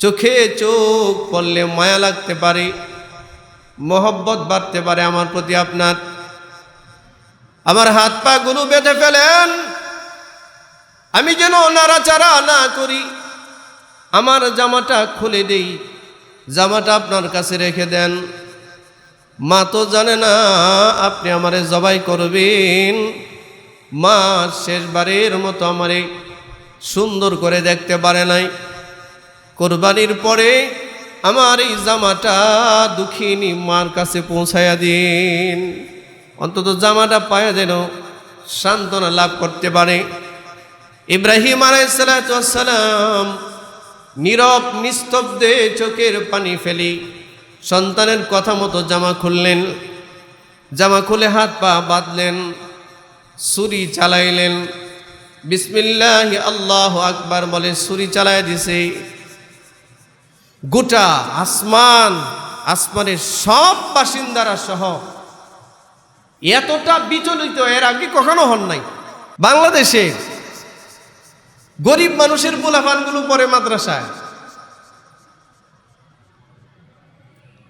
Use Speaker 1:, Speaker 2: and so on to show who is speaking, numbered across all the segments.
Speaker 1: চোখে চোখ পড়লে মায়া লাগতে পারে, মহব্বত বাড়তে পারে আমার প্রতি আপনার। আমার হাত পা গুলো বেঁধে ফেলেন, আমি যেন নাড়াচাড়া না করি। আমার জামাটা খুলে দেই, জামাটা আপনার কাছে রেখে দেন। মা তো জানে না আপনি আমারে জবাই করবেন। মা শেষবারের মতো আমারে সুন্দর করে দেখতে পারে নাই। কোরবানির পরে আমার এই জামাটা দুঃখিনী মার কাছে পৌঁছায়া দিন। অন্তত জামাটা পায়া যেন সান্ত্বনা লাভ করতে পারে। ইব্রাহিম আলাইসালাম নীরব, নিস্তব্ধে চোখের পানি ফেলি সন্তানের কথা মতো জামা খুললেন। জামা খুলে হাত পা বাঁধলেন, ছুরি চালাইলেন। বিসমিল্লাহ আল্লাহ আকবার বলে ছুরি চালায় দিছে। গোটা আসমান, আসমানের সব বাসিন্দারা সহ এতটা বিচলিত, এর আগে কখনো হন নাই। বাংলাদেশে গরিব মানুষের পোলাপানগুলো পরে মাদ্রাসায়।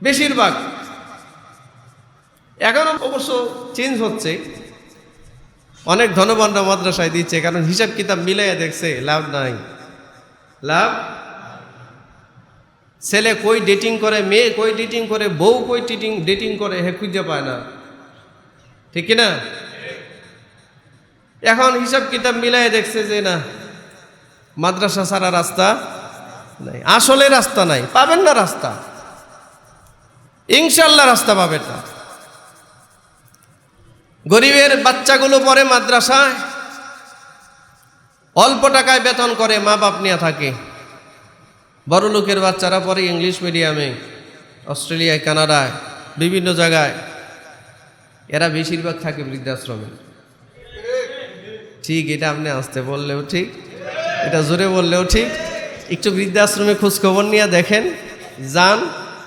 Speaker 1: বেশিরভাগ এখনও অবশ্য চেঞ্জ হচ্ছে। অনেক ধনবানরা মাদ্রাসায় দিচ্ছে, কারণ হিসাব কিতাব মিলাইয়া দেখছে, লাভ নাই। লাভ ছেলে কই ডেটিং করে, মেয়ে কই ডেটিং করে, বউ কই টিটিং ডেটিং করে, হে খুঁজে পায় না। ঠিক কি না এখন হিসাব কিতাব মিলাই দেখছে যে না, মাদ্রাসা ছাড়া রাস্তা নাই। আসলে রাস্তা নাই, পাবেন না রাস্তা। ইনশাল্লাহ রাস্তা পাবেন না। গরিবের বাচ্চাগুলো পড়ে মাদ্রাসায়, অল্প টাকায় বেতন করে মা বাপ নিয়ে থাকে। বড় লোকের বাচ্চারা পড়ে ইংলিশ মিডিয়ামে, অস্ট্রেলিয়ায়, কানাডায়, বিভিন্ন জায়গায়। এরা বেশিরভাগ থাকে বৃদ্ধাশ্রমে। ঠিক, এটা আপনি আসতে বললেও ঠিক, এটা জোরে বললেও ঠিক। একটু বৃদ্ধাশ্রমে খোঁজখবর নিয়ে দেখেন, যান।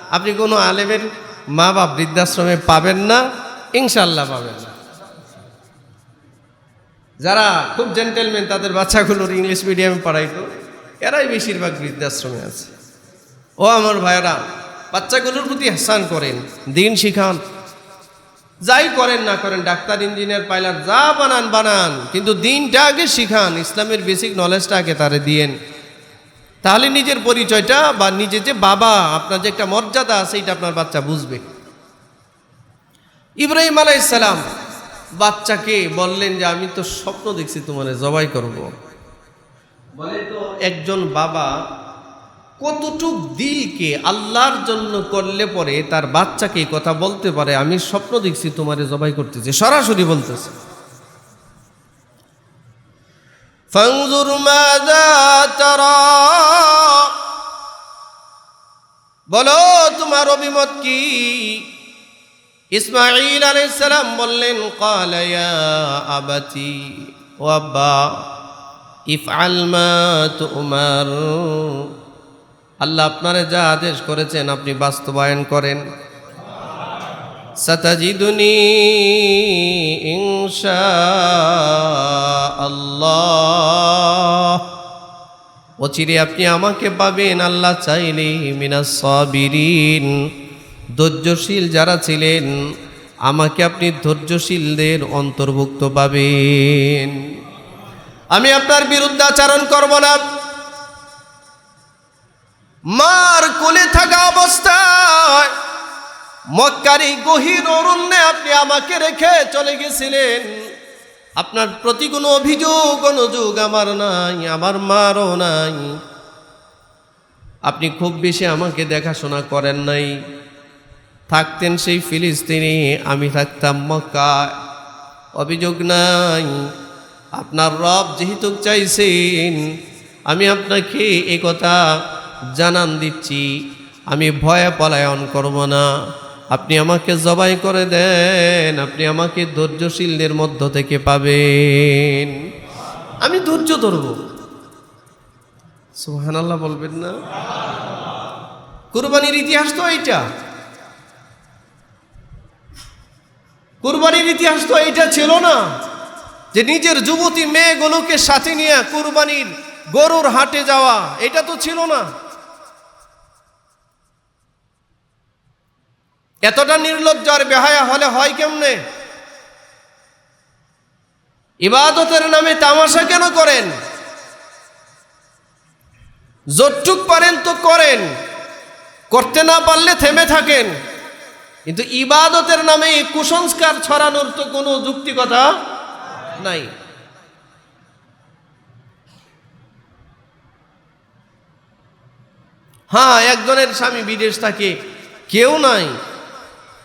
Speaker 1: আপনি কোনো আলেমের মা বাপ বৃদ্ধাশ্রমে পাবেন না ইনশাল্লাহ পাবেন না। যারা খুব জেন্টেলম্যান তাদের বাচ্চাগুলোর ইংলিশ মিডিয়ামে পড়াইতো। এরাই বেশিরভাগ বৃদ্ধাশ্রমে আছে। ও আমার ভাইরা বাচ্চাগুলোর প্রতি হাসান করেন, দিন শিখান। যাই করেন না করেন, ডাক্তার, ইঞ্জিনিয়ার পাইলার যা বানান বানান। কিন্তু দিনটা আগে শিখান, ইসলামের বেসিক নলেজটা আগে তারে দিয়েন। তাহলে নিজের পরিচয়টা বা নিজের যে বাবা, আপনার যে একটা মর্যাদা আছে, এটা আপনার বাচ্চা বুঝবে। ইব্রাহিম আলাইসালাম বাচ্চাকে বললেন যে, আমি তো স্বপ্ন দেখছি তোমার জবাই করব। একজন বাবা কতটুক দিলকে আল্লাহর জন্য করলে পরে তার বাচ্চাকে কথা বলতে পারে, আমি স্বপ্ন দেখছি তোমারে জবাই করতেছি, সরাসরি বলতেছে। বলো তোমার অভিমত কি? ইসমাইল আলাইসালাম বললেন কালায়া আবাতি ও আব্বা। ইফআল মা তুমার। আল্লাহ আপনারে যা আদেশ করেছেন আপনি বাস্তবায়ন করেন। সাতাজিদুনি ইনশা আল্লাহ। অচিরে আপনি আমাকে পাবেন আল্লাহ চাইলে মিনা সাবিরিন। ধৈর্যশীল যারা ছিলেন, আমাকে আপনি ধৈর্যশীলদের অন্তর্ভুক্ত পাবেন। আমি আপনার বিরুদ্ধাচারণ করব না। মার কোলে থাকা অবস্থায় মক্কারি গহীর অরণ্যে আপনি আমাকে রেখে চলে গেছিলেন। আপনার প্রতি কোনো অভিযোগ, অনুযোগ আমার নাই, আমার মারও নাই। আপনি খুব বেশি আমাকে দেখাশোনা করেন নাই। থাকতেন সেই ফিলিস্তিনি, আমি থাকতাম মক্কায়। অভিযোগ নাই। আপনার রব যেহেতু চাইছেন, আমি আপনাকে এ কথা জানান দিচ্ছি। আমি ভয়ে পলায়ন করব না। আপনি আমাকে জবাই করে দেন, আপনি আমাকে ধৈর্যশীলদের মধ্য থেকে পাবেন। আমি ধৈর্য ধরব। সুহান আল্লাহ বলবেন না। কুরবানির ইতিহাস তো এইটা। কুরবানির ইতিহাস তো এইটা ছিল না। যে নিজের যুবতী মেয়েগুলোকে সাথে নিয়ে কুরবানির গরুর হাটে যাওয়া, এটা তো ছিল না। এতটা নির্লজ্জ আর বেহায়া হলে হয় কেমনে? ইবাদতের নামে তামাশা কেন করেন? যতটুক পারেন তো করেন, করতে না পারলে থেমে থাকেন। কিন্তু ইবাদতের নামে কুসংস্কার ছড়ানোর তো কোনো যুক্তিকতা নাই। হ্যাঁ একজনের স্বামী বিদেশ থাকে, কেউ নাই।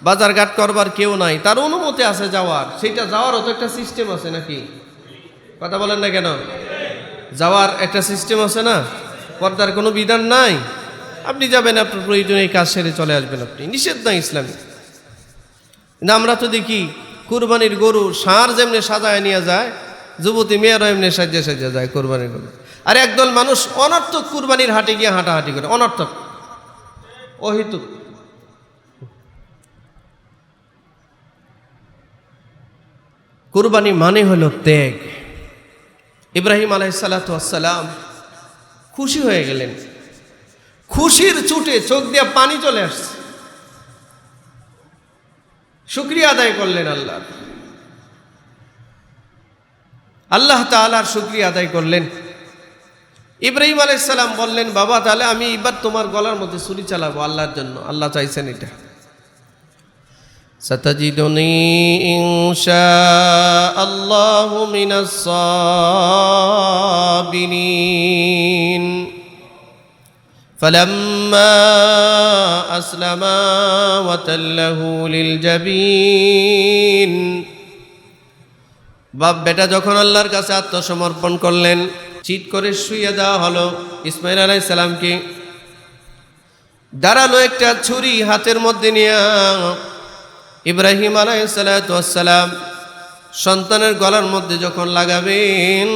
Speaker 1: বাজারঘাট করবার কেউ নাই। তার অনুমতি আছে যাওয়ার। সেটা যাওয়ারও তো একটা সিস্টেম আছে নাকি? কথা বলেন না কেন? যাওয়ার একটা সিস্টেম আছে না? পর্দার কোনো বিধান নাই। আপনি যাবেন, আপনার প্রয়োজনে কাজ সেরে চলে আসবেন আপনি। নিষেধ নাই ইসলামী। কিন্তু আমরা তো দেখি কুরবানির গরু ষাঁড় যেমনি সাজায় নিয়ে যায়, যুবতী মেয়েরা এমনি সাজিয়ে সাজিয়ে যায় কোরবানির গরু। আর একদল মানুষ অনর্থক কুরবানির হাটে গিয়ে হাঁটাহাঁটি করে, অনর্থক। অহিতুক। কুরবানি মানে হলো ত্যাগ। ইব্রাহিম আলাইসালাম খুশি হয়ে গেলেন। খুশির চুটে চোখ দিয়ে পানি চলে আসছে। শুক্রিয়া আদায় করলেন আল্লাহ আল্লাহ তালার শুক্রিয়া আদায় করলেন ইব্রাহিম আলাইসাল্লাম বললেন বাবা তাহলে আমি এবার তোমার গলার মধ্যে ছুরি চালাবো আল্লাহর জন্য আল্লাহ চাইছেন এটা ستجدني إن شاء الله من الصابرين فلما أسلما وتله للجبين বাপ বেটা যখন আল্লাহর কাছে আত্মসমর্পণ করলেন চিট করে শুয়ে দেওয়া হলো ইসমাইল আলাই সালামকে দাঁড়ালো একটা ছুরি হাতের মধ্যে নিয়ে ইব্রাহিম আলাইসালাম সন্তানের গলার মধ্যে যখন লাগাবেন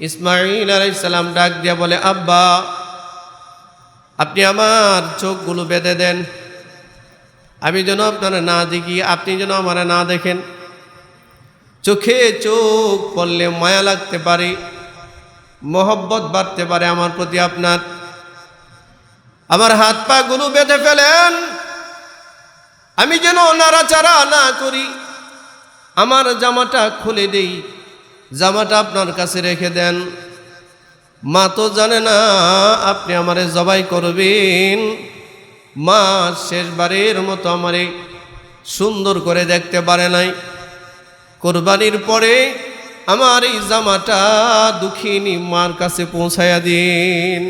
Speaker 1: ইসমাইল আলাইসালাম ডাক দিয়া বলে আব্বা আপনি আমার চোখগুলো বেঁধে দেন। আমি যেন আপনারা না দেখি, আপনি যেন আমারা না দেখেন। চোখে চোখ পড়লে মায়া লাগতে পারে, মহব্বত বাড়তে পারে আমার প্রতি আপনার। আমার হাত পা গুলো বেঁধে ফেলেন। আমি যেন নাড়াচাড়া না করি, আমার জামাটা খুলে দেই, জামাটা আপনার কাছে রেখে দেন। মা তো জানে না, আপনি আমারে জবাই করবেন। মা শেষবারের মতো আমারে সুন্দর করে দেখতে পারে নাই। কোরবানির পরে আমার এই জামাটা দুঃখিনী মার কাছে পৌঁছায়া দিন।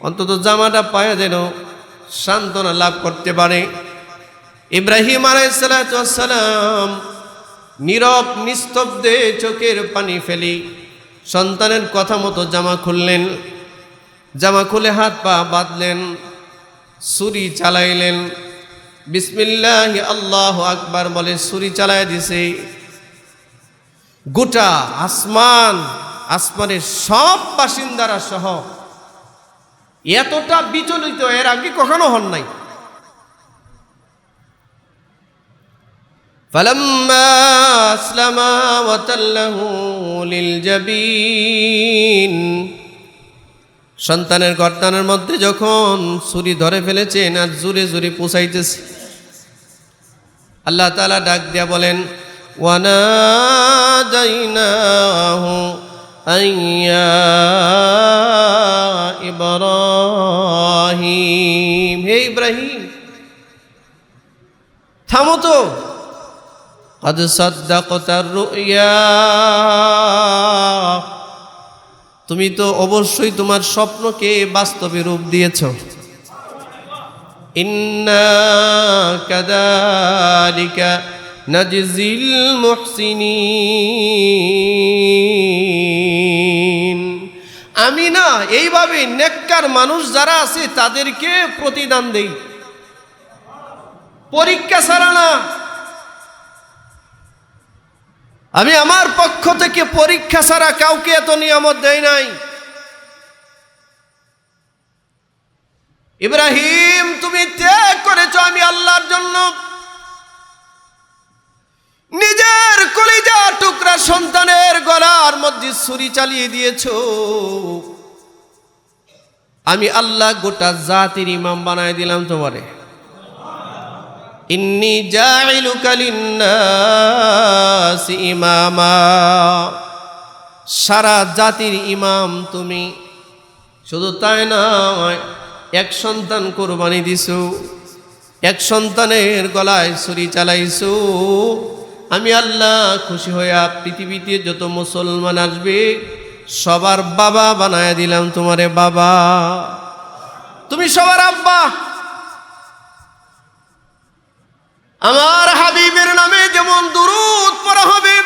Speaker 1: অন্তত জামাটা পায়া যেন সান্ত্বনা লাভ করতে পারে। ইব্রাহিম আলাইসালাম নীরব নিস্তব্ধে চোখের পানি ফেলি সন্তানের কথা মতো জামা খুললেন। জামা খুলে হাত পা বাঁধলেন, ছুরি চালাইলেন। বিসমিল্লাহ, আল্লাহ আকবার বলে ছুরি চালায় দিছে। গোটা আসমান, আসমানের সব বাসিন্দারা সহ। এতটা বিচলিত, এর আগে কখনো হন নাই। فلما أسلما وتله للجبين সন্তানের গর্দানের মধ্যে যখন ছুরি ধরে ফেলেছেন আর জুড়ে জুড়ে পুষাইতেছে আল্লাহ তালা ডাক দিয়া বলেন ওয়ানাদাইনাহু আইয়া ইব্রাহিম হে ইব্রাহিম থামো তো قد صدقت الرؤيا তুমি তো অবশ্যই তোমার স্বপ্নকে বাস্তবে রূপ দিয়েছ ইন্না কাদালিকা নাজিল মুহসিনিন আমি না এইভাবে নেককার মানুষ যারা আছে তাদেরকে প্রতিদান দেই পরীক্ষা ছাড়া না আমি আমার পক্ষ থেকে পরীক্ষা ছাড়া কাউকে এত নিয়ামত দেয় নাই। ইব্রাহিম, তুমি ত্যাগ করেছ আমি আল্লাহর জন্য। নিজের কলিজা টুকরা সন্তানের গলার মধ্যে ছুরি চালিয়ে দিয়েছ। আমি আল্লাহ গোটা জাতির ইমাম বানায় দিলাম তোমারে। ইন্নি ইমামা। সারা জাতির ইমাম তুমি। শুধু তাই নয়, এক সন্তান কোরবানি দিছু, এক সন্তানের গলায় ছুরি চালাইছু। আমি আল্লাহ খুশি হইয়া পৃথিবীতে যত মুসলমান আসবে, সবার বাবা বানায় দিলাম তোমারে বাবা। তুমি সবার আব্বা। আমার হাবিবের নামে যেমন দুরুদ পড়া হবে,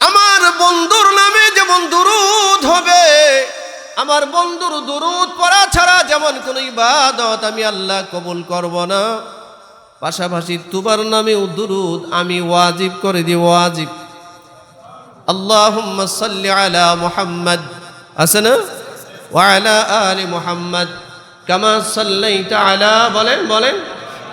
Speaker 1: আমার বন্ধুর নামে যেমন দুরুদ হবে, আমার বন্ধুর দুরুদ পড়া ছাড়া যেমন কোনো ইবাদত আমি আল্লাহ কবুল করব না। পাশাপাশি তোমার নামেও দুরুদ আমি ওয়াজিব করে দিই, ওয়াজিব। আল্লাহুম্মা সাল্লি আলা মুহাম্মদ, আছে না? ওয়ালা আলি মুহাম্মদ, কামা সাল্লাইতা আলা, বলেন বলেন।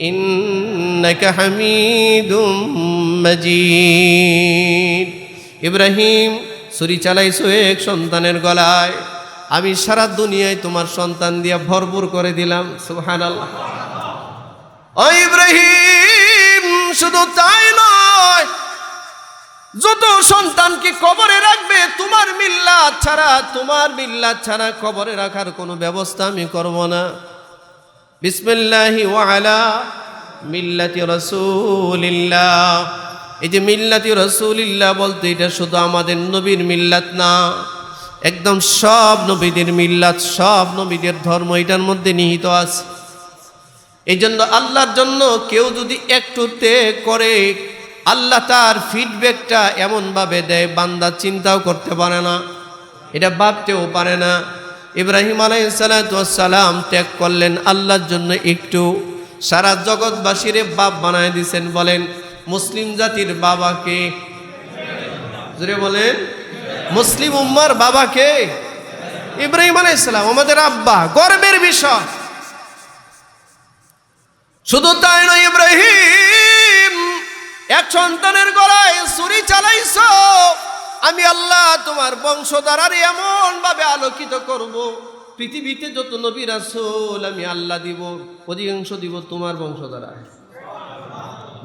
Speaker 1: إنك حميد مجيد إبراهيم ছুরি চালাইছো এক সন্তানের গলায় আমি সারা দুনিয়ায় তোমার সন্তান দিয়া ভরপুর করে দিলাম সুহান ও ইব্রাহিম শুধু তাই নয় যত সন্তানকে কবরে রাখবে তোমার মিল্লাত ছাড়া তোমার মিল্লাত ছাড়া কবরে রাখার কোনো ব্যবস্থা আমি করব না বিসমিল্লাহি ওয়ালা মিল্লাতি রসুলিল্লাহ। এই যে মিল্লাতি রসুলিল্লাহ বলতে এটা শুধু আমাদের নবীর মিল্লাত না, একদম সব নবীদের মিল্লাত, সব নবীদের ধর্ম এটার মধ্যে নিহিত আছে। এই জন্য আল্লাহর জন্য কেউ যদি একটু তে করে, আল্লাহ তার ফিডব্যাকটা এমনভাবে দেয়, বান্দা চিন্তাও করতে পারে না, এটা ভাবতেও পারে না। ইব্রাহিম আলাইসালাম ত্যাগ করলেন আল্লাহর জন্য একটু। সারা জগৎবাসীরে বাপ বানায় দিছেন বলেন, মুসলিম জাতির বাবাকে বলেন, মুসলিম উম্মার বাবাকে ইব্রাহিম আলাইসালাম আমাদের আব্বা, গর্বের বিষয়। শুধু তাই নয় ইব্রাহিম, এক সন্তানের গলায় ছুরি চালাইছ। আমি আল্লাহ তোমার বংশধারার এমন ভাবে আলোকিত করব, পৃথিবীতে যত নবী রাসূল আমি আল্লাহ দিব, অধিকাংশ দিব তোমার বংশধারায়।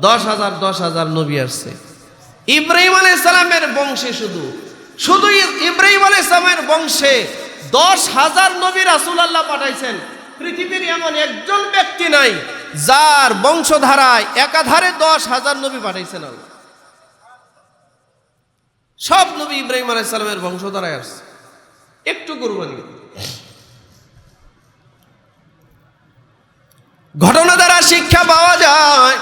Speaker 1: দশ হাজার দশ হাজার নবী আসছে। ইব্রাহিম আলাইহিস সালামের বংশে শুধু শুধু ইব্রাহিম আলাইহিস সালামের বংশে দশ হাজার নবী রাসূল আল্লাহ পাঠাইছেন। পৃথিবীর এমন একজন ব্যক্তি নাই, যার বংশধারায় একাধারে দশ হাজার নবী পাঠাইছেন আল্লাহ। সব নবী ইব্রাহিম আলাইসালামের সালামের বংশধারায় আসছে। একটু কুরবানি। ঘটনা দ্বারা শিক্ষা পাওয়া যায়,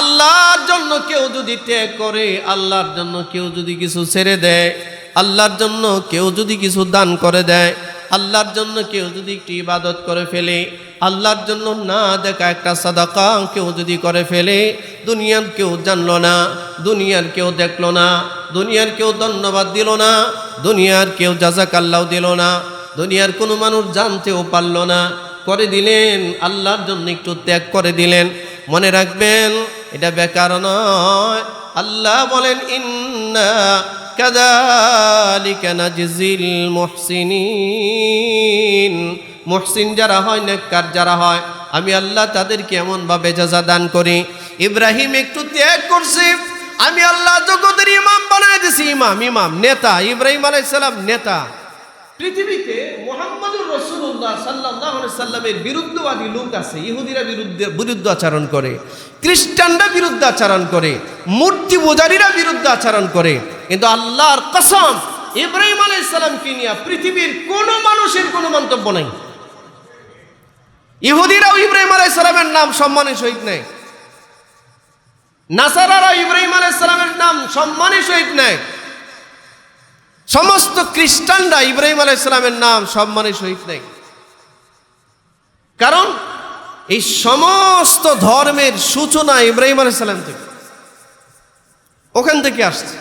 Speaker 1: আল্লাহর জন্য কেউ যদি ত্যাগ করে, আল্লাহর জন্য কেউ যদি কিছু ছেড়ে দেয়, আল্লাহর জন্য কেউ যদি কিছু দান করে দেয় আল্লাহর জন্য কেউ যদি একটি ইবাদত করে ফেলে, আল্লাহর জন্য না দেখা একটা সাদাকা কেউ যদি করে ফেলে, দুনিয়ার কেউ জানলো না, দুনিয়ার কেউ দেখল না, দুনিয়ার কেউ ধন্যবাদ দিল না, দুনিয়ার কেউ জাজাকাল্লাও দিল না, দুনিয়ার কোনো মানুষ জানতেও পারল না। করে দিলেন, আল্লাহর জন্য একটু ত্যাগ করে দিলেন। মনে রাখবেন, এটা বেকার নয়। আল্লাহ বলেন, ইন্না কাদালিকা নাজিল মুহসিনিন। মুহসিন যারা হয়, নেককার যারা হয়, আমি আল্লাহ তাদেরকে এমনভাবে যাজা দান করি। ইব্রাহিম একটু ত্যাগ করছে, আমি আল্লাহ জগতের ইমাম বানায় দিছি, ইমাম ইমাম, নেতা, ইব্রাহিম আলাইসালাম নেতা। পৃথিবীতে মোহাম্মদুর রসুল্লাহ সাল্লাহ সাল্লামের বিরুদ্ধবাদী লোক আছে, ইহুদিরা বিরুদ্ধে, বিরুদ্ধ আচরণ করে, খ্রিস্টানরা বিরুদ্ধ আচরণ করে, মূর্তি পূজারীরা বিরুদ্ধ আচরণ করে কিন্তু আল্লাহর কসম, ইব্রাহিম আলাই ইসলামকে নিয়ে পৃথিবীর কোনো মানুষের কোনো মন্তব্য নাই। ইহুদিরাও ইব্রাহিম আলাই ইসলামের নাম সম্মানের সহিত নেয়। নাসারারাও ইব্রাহিম আলাই ইসলামের নাম সম্মানের সহিত নেয়। সমস্ত খ্রিস্টানরা ইব্রাহিম আলাই ইসলামের নাম সম্মানের সহিত নেই কারণ এই সমস্ত ধর্মের সূচনা ইব্রাহিম আলাই ইসলাম থেকে। ওখান থেকে আসছে।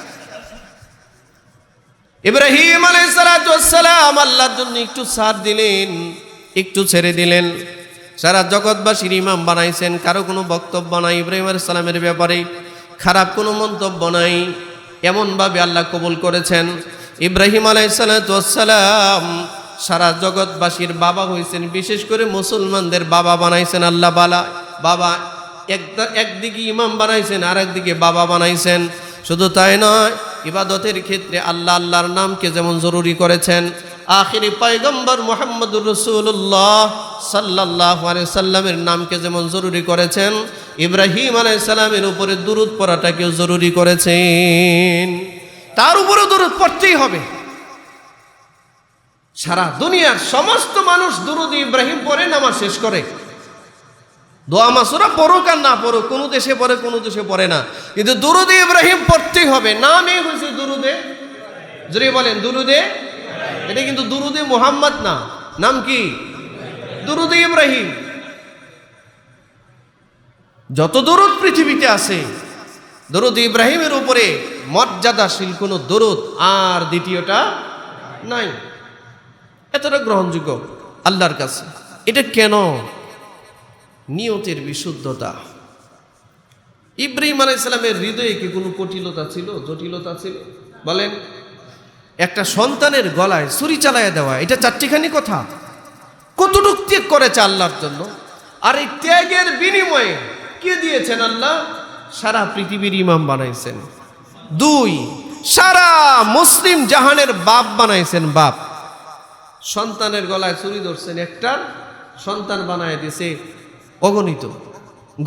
Speaker 1: ইব্রাহিম আলাইসালাম আল্লাহর জন্য একটু সার দিলেন, একটু ছেড়ে দিলেন। সারা জগৎবাসীর ইমাম বানাইছেন, কারও কোনো বক্তব্য নাই। ইব্রাহিম আলাইসালামের ব্যাপারে খারাপ কোনো মন্তব্য নাই। এমনভাবে আল্লাহ কবুল করেছেন। ইব্রাহিম আলাইসালাম সারা জগৎবাসীর বাবা হয়েছেন বিশেষ করে মুসলমানদের বাবা বানাইছেন আল্লাহ বালা। বাবা একদিকে ইমাম বানাইছেন আর একদিকে বাবা বানাইছেন। শুধু তাই নয় ইবাদতের ক্ষেত্রে আল্লাহ আল্লাহর নামকে যেমন জরুরি করেছেন, আখিরি পয়গম্বর মোহাম্মদুর রসুল্লাহ সাল্লাহ সাল্লামের নামকে যেমন জরুরি করেছেন, ইব্রাহিম আলাইসাল্লামের উপরে দুরুদ পড়াটাকেও জরুরি করেছেন। তার উপরে দুরুদ পড়তেই হবে। সারা দুনিয়ার সমস্ত মানুষ দুরুদ ইব্রাহিম পরে নামাজ শেষ করে। দোয়া মাসুরা পড়ুক আর না পড়ুক, কোনো দেশে পড়ে, কোনো দেশে পড়ে না। কিন্তু দুরুদে ইব্রাহিম পড়তেই হবে। নামে হয়েছে দুরুদে। যদি বলেন, দুরুদে? এটা কিন্তু দুরুদে মোহাম্মদ না। নাম কি? দুরুদে ইব্রাহিম। যত দরুদ পৃথিবীতে আছে, দরুদ ইব্রাহিমের উপরে মর্যাদাশীল কোনো দরুদ আর দ্বিতীয়টা নাই। এতটা গ্রহণযোগ্য আল্লাহর কাছে। এটা কেন? নিয়তের বিশুদ্ধতা। ইব্রাহিম আলাইসালামের হৃদয়ে কি কোনো কঠিলতা ছিল, জটিলতা ছিল? বলেন, একটা সন্তানের গলায় ছুরি চালাইয়া দেওয়া, এটা চারটিখানি কথা। কতটুক ত্যাগ করেছে আল্লাহর জন্য? আর এই ত্যাগের বিনিময়ে কে দিয়েছেন আল্লাহ? সারা পৃথিবীর ইমাম বানাইছেন। দুই, সারা মুসলিম জাহানের বাপ বানাইছেন বাপ। সন্তানের গলায় চুরি ধরছেন একটার সন্তান বানায় দিছে অগণিত।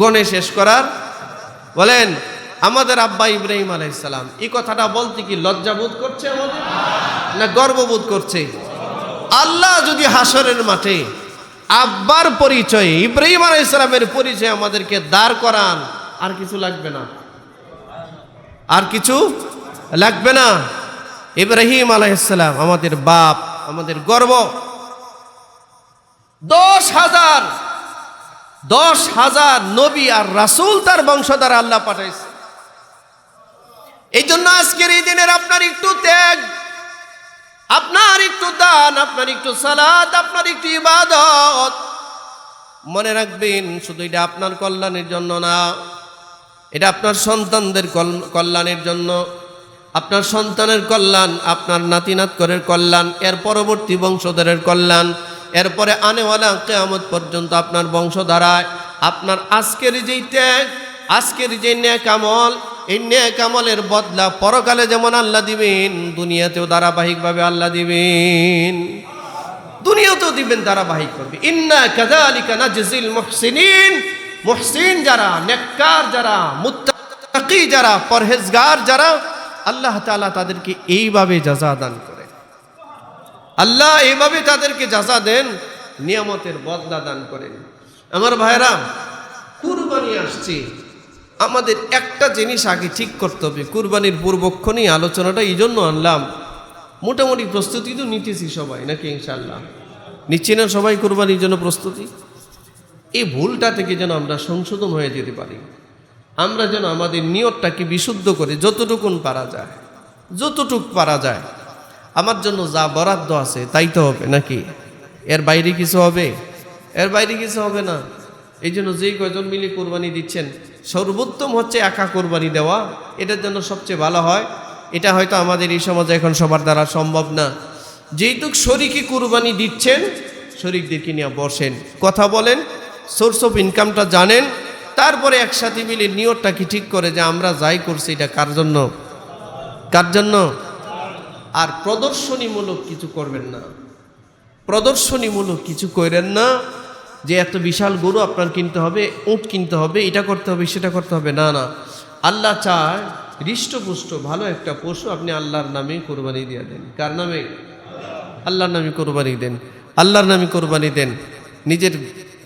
Speaker 1: গণে শেষ করার বলেন, আমাদের আব্বা ইব্রাহিম আলাইসালাম এই কথাটা বলতে কি লজ্জাবোধ করছে না গর্ববোধ করছে? আল্লাহ যদি হাসরের মাঠে আব্বার পরিচয়ে, ইব্রাহিম আলাইসালামের পরিচয় আমাদেরকে দাঁড় করান, আর কিছু লাগবে না। আর কিছু লাগবে না? ইব্রাহিম আলাইসালাম আমাদের বাপ, আমাদের গর্ব। দশ হাজার দশ হাজার নবী আর রাসূল তার বংশধর আল্লাহ পাঠাইছে। এই জন্য আজকের এই দিনের আপনার একটু ত্যাগ, আপনার একটু দান, আপনার একটু সালাদ আপনার একটু ইবাদত। মনে রাখবেন, শুধু এটা আপনার কল্যাণের জন্য না, এটা আপনার সন্তানদের কল্যাণের জন্য। আপনার সন্তানের কল্যাণ, আপনার নাতিনাত করের কল্যাণ, এর পরবর্তী বংশধরের কল্যাণ। এরপরে আনেওয়ালা কেয়ামত পর্যন্ত আপনার বংশ বংশধারায়, আপনার আজকের যেই ত্যাগ, আজকের যে ন্যাক আমল, এই ন্যাক আমলের বদলা পরকালে যেমন আল্লাহ দিবেন, দুনিয়াতেও ধারাবাহিকভাবে আল্লাহ দিবেন। দুনিয়াতেও দিবেন, ধারাবাহিক করবে। ইন্না কাযালিকা নাজজিল মুহসিনিন। মুহসিন যারা, নেককার যারা, মুত্তাকি যারা, পরহেজগার যারা, আল্লাহ তাআলা তাদেরকে এইভাবে জাযা দান করে। আল্লাহ এইভাবে তাদেরকে যাজা দেন, নিয়ামতের বদলা দান করেন। আমার ভাইরা কুরবানি আসছে। আমাদের একটা জিনিস আগে ঠিক করতে হবে, কুরবানির পূর্বক্ষণই আলোচনাটা এই জন্য আনলাম। মোটামুটি প্রস্তুতি তো নিতেছি সবাই, নাকি ইনশাল্লাহ নিচ্ছি না সবাই কুরবানির জন্য প্রস্তুতি? এই ভুলটা থেকে যেন আমরা সংশোধন হয়ে যেতে পারি। আমরা যেন আমাদের নিয়তটাকে বিশুদ্ধ করে যতটুকুন পারা যায়, যতটুক পারা যায় আমার জন্য যা বরাদ্দ আছে, তাই তো হবে নাকি? এর বাইরে কিছু হবে? এর বাইরে কিছু হবে না। এই জন্য যেই কয়জন মিলে কোরবানি দিচ্ছেন, সর্বোত্তম হচ্ছে একা কোরবানি দেওয়া। এটার জন্য সবচেয়ে ভালো হয়। এটা হয়তো আমাদের এই সমাজে এখন সবার দ্বারা সম্ভব না। যেইটুক শরিকি কোরবানি দিচ্ছেন, শরিকদেরকে নিয়ে বসেন, কথা বলেন সোর্স অফ ইনকামটা জানেন, তারপরে একসাথে মিলে নিয়তটা কি ঠিক করে যে আমরা যাই করছি, এটা কার জন্য? কার জন্য? আর প্রদর্শনীমূলক কিছু করবেন না। প্রদর্শনীমূলক কিছু করেন না যে এত বিশাল গরু আপনার কিনতে হবে, উঁট কিনতে হবে, এটা করতে হবে, সেটা করতে হবে। না না। আল্লাহ চায় হৃষ্টপুষ্ট ভালো একটা পশু আপনি আল্লাহর নামে কোরবানি দিয়ে দেন। কার নামে? আল্লাহর নামে কোরবানি দেন। আল্লাহর নামে কোরবানি দেন। নিজের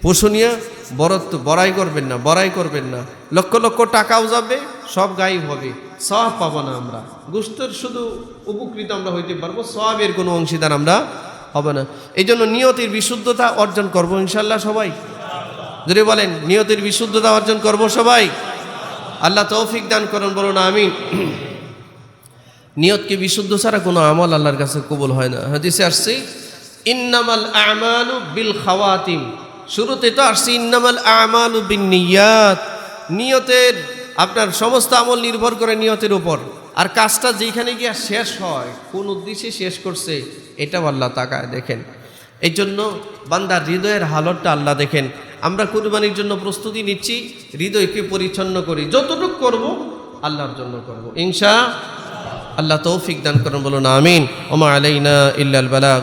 Speaker 1: পশু নিয়ে বরত্ব বড়াই করবেন না, বড়াই করবেন না। লক্ষ লক্ষ টাকাও যাবে, সব গায়েব হবে। সব পাবো না আমরা। গুস্তর শুধু উপকৃত আমরা হইতে পারব, সবের কোনো অংশীদার আমরা হবে না। এই জন্য নিয়তির বিশুদ্ধতা অর্জন করব ইনশাল্লাহ সবাই। যদি বলেন, নিয়তির বিশুদ্ধতা অর্জন করব সবাই, আল্লাহ তৌফিক দান করুন, বলুন আমি নিয়তকে বিশুদ্ধ ছাড়া কোনো আমল আল্লাহর কাছে কবুল হয় না। হাদিসে আসছে, ইন্নামাল আমালু বিল খাওয়াতিম। শুরুতে তো আসছে, ইন্নামাল আমালু নিয়াত নিয়তের, আপনার সমস্ত আমল নির্ভর করে নিয়তের উপর। আর কাজটা যেখানে গিয়া শেষ হয়, কোন উদ্দেশ্যে শেষ করছে, এটাও আল্লাহ তাকায় দেখেন। এই জন্য বান্দার হৃদয়ের হালতটা আল্লাহ দেখেন। আমরা কুরবানির জন্য প্রস্তুতি নিচ্ছি, হৃদয়কে পরিচ্ছন্ন করি। যতটুকু করব, আল্লাহর জন্য করব। ইনশা আল্লাহ তৌফিক দান করেন, বলুন আমিন। ওমা আলাইনা ইল্লাল বালাগ।